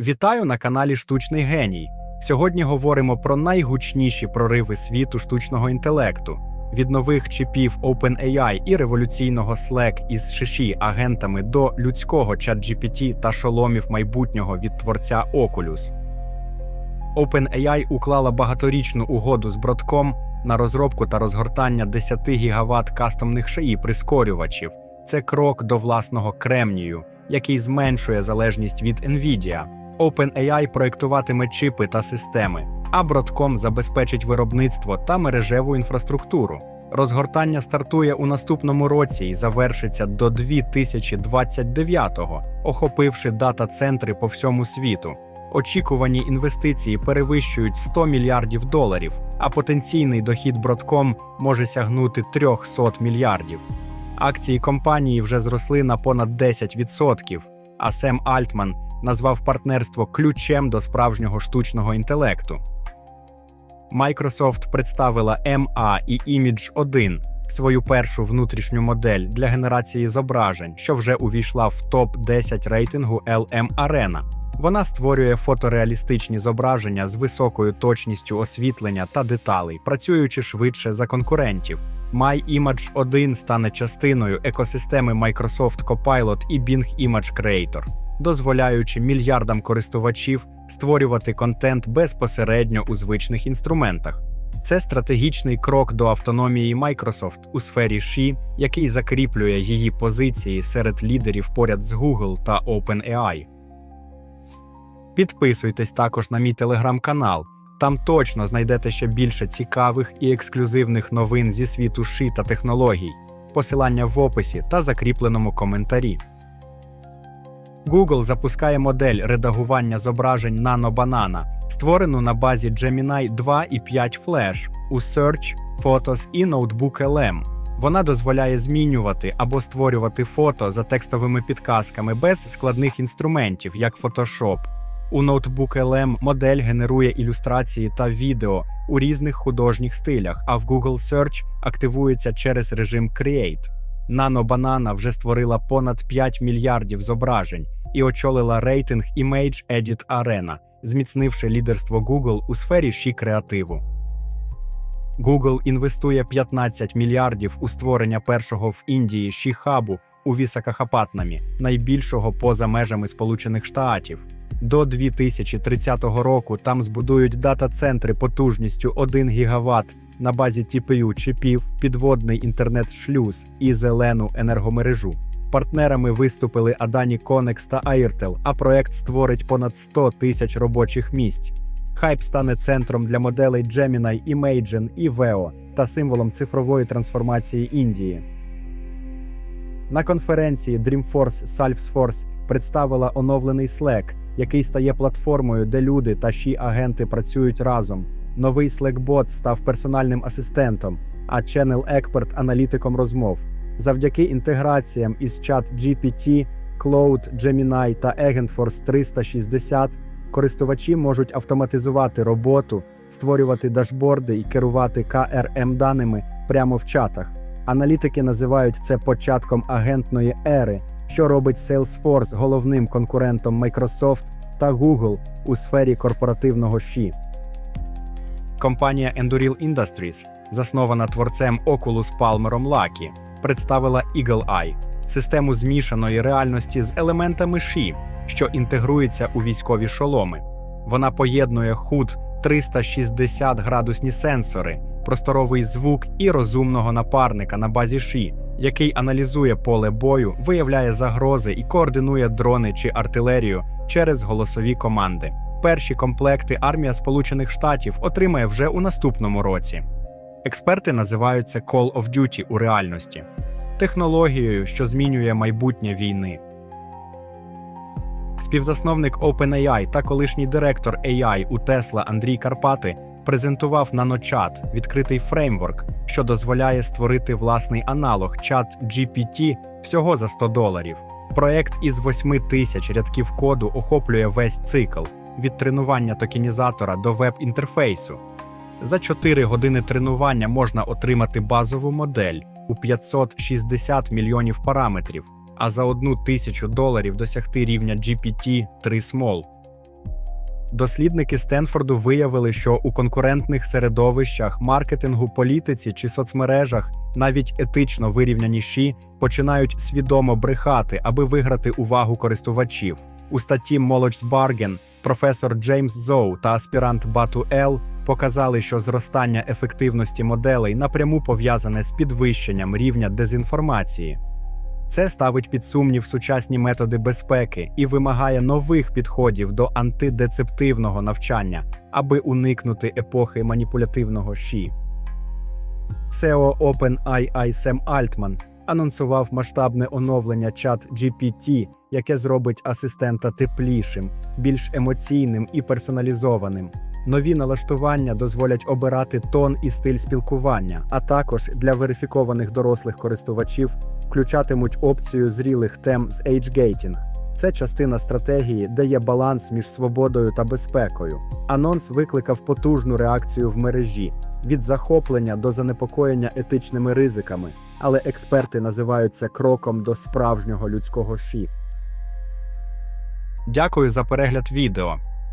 Вітаю на каналі Штучний Геній. Сьогодні говоримо про найгучніші прориви світу штучного інтелекту від нових чіпів OpenAI і революційного Slack із шиші агентами до людського ChatGPT та шоломів майбутнього від творця Oculus. OpenAI уклала багаторічну угоду з Broadcom на розробку та розгортання 10 гігаватт кастомних шиї прискорювачів. Це крок до власного кремнію, який зменшує залежність від NVIDIA. OpenAI проєктуватиме чипи та системи, а Broadcom забезпечить виробництво та мережеву інфраструктуру. Розгортання стартує у наступному році і завершиться до 2029-го, охопивши дата-центри по всьому світу. Очікувані інвестиції перевищують 100 мільярдів доларів, а потенційний дохід Broadcom може сягнути 300 мільярдів. Акції компанії вже зросли на понад 10%, а Сем Альтман назвав партнерство ключем до справжнього штучного інтелекту. Microsoft представила MA і Image 1 свою першу внутрішню модель для генерації зображень, що вже увійшла в топ 10 рейтингу LM Arena. Вона створює фотореалістичні зображення з високою точністю освітлення та деталей, працюючи швидше за конкурентів. MyImage 1 стане частиною екосистеми Microsoft Copilot і Bing Image Creator, дозволяючи мільярдам користувачів створювати контент безпосередньо у звичних інструментах. Це стратегічний крок до автономії Microsoft у сфері ШІ, який закріплює її позиції серед лідерів поряд з Google та OpenAI. Підписуйтесь також на мій телеграм-канал. Там точно знайдете ще більше цікавих і ексклюзивних новин зі світу ши та технологій, посилання в описі та закріпленому коментарі. Google запускає модель редагування зображень Banana, створену на базі Gemini 2 і 5 Flash у Search, Photos і Notebook LM. Вона дозволяє змінювати або створювати фото за текстовими підказками без складних інструментів, як Photoshop. У Notebook LM модель генерує ілюстрації та відео у різних художніх стилях, а в Google Search активується через режим Create. Nano Banana вже створила понад 5 мільярдів зображень і очолила рейтинг Image Edit Arena, зміцнивши лідерство Google у сфері ші креативу. Google інвестує 15 мільярдів у створення першого в Індії ші-хабу у Вісакахапатнамі, найбільшого поза межами Сполучених Штатів. До 2030 року там збудують дата-центри потужністю 1 гігаватт на базі TPU чипів, підводний інтернет-шлюз і зелену енергомережу. Партнерами виступили Adani Connex та Airtel, а проект створить понад 100 тисяч робочих місць. Хайп стане центром для моделей Gemini, Imagen і Veo та символом цифрової трансформації Індії. На конференції Dreamforce Salesforce представила оновлений Slack, який стає платформою, де люди та ші агенти працюють разом. Новий Slack-бот став персональним асистентом, а Channel Expert – аналітиком розмов. Завдяки інтеграціям із ChatGPT, Cloud, Gemini та Agentforce 360 користувачі можуть автоматизувати роботу, створювати дашборди і керувати крм даними прямо в чатах. Аналітики називають це початком агентної ери, що робить Salesforce головним конкурентом Microsoft та Google у сфері корпоративного ШІ. Компанія Enduril Industries, заснована творцем Oculus Палмером Лакі, представила Eagle Eye – систему змішаної реальності з елементами ШІ, що інтегрується у військові шоломи. Вона поєднує худ 360 градусні сенсори, просторовий звук і розумного напарника на базі ШІ, який аналізує поле бою, виявляє загрози і координує дрони чи артилерію через голосові команди. Перші комплекти армія Сполучених Штатів отримає вже у наступному році. Експерти називають це Call of Duty у реальності, технологією, що змінює майбутнє війни. Співзасновник OpenAI та колишній директор AI у Tesla Андрій Карпати презентував NanoChat – відкритий фреймворк, що дозволяє створити власний аналог чат GPT всього за 100 доларів. Проект із 8 тисяч рядків коду охоплює весь цикл від тренування токенізатора до веб-інтерфейсу. За 4 години тренування можна отримати базову модель у 560 мільйонів параметрів, а за одну тисячу доларів досягти рівня GPT-3 Small. Дослідники Стенфорду виявили, що у конкурентних середовищах, маркетингу, політиці чи соцмережах навіть етично вирівняні ші починають свідомо брехати, аби виграти увагу користувачів. У статті Молодь Барген професор Джеймс Зоу та аспірант Бату Ел показали, що зростання ефективності моделей напряму пов'язане з підвищенням рівня дезінформації. Це ставить під сумнів сучасні методи безпеки і вимагає нових підходів до антидецептивного навчання, аби уникнути епохи маніпулятивного ші. SEO OpenAI Сем Альтман анонсував масштабне оновлення чат GPT, яке зробить асистента теплішим, більш емоційним і персоналізованим. Нові налаштування дозволять обирати тон і стиль спілкування, а також для верифікованих дорослих користувачів включатимуть опцію зрілих тем з ейджгейтінг. Це частина стратегії, де є баланс між свободою та безпекою. Анонс викликав потужну реакцію в мережі від захоплення до занепокоєння етичними ризиками, але експерти називають це кроком до справжнього людського ші. Дякую за перегляд відео.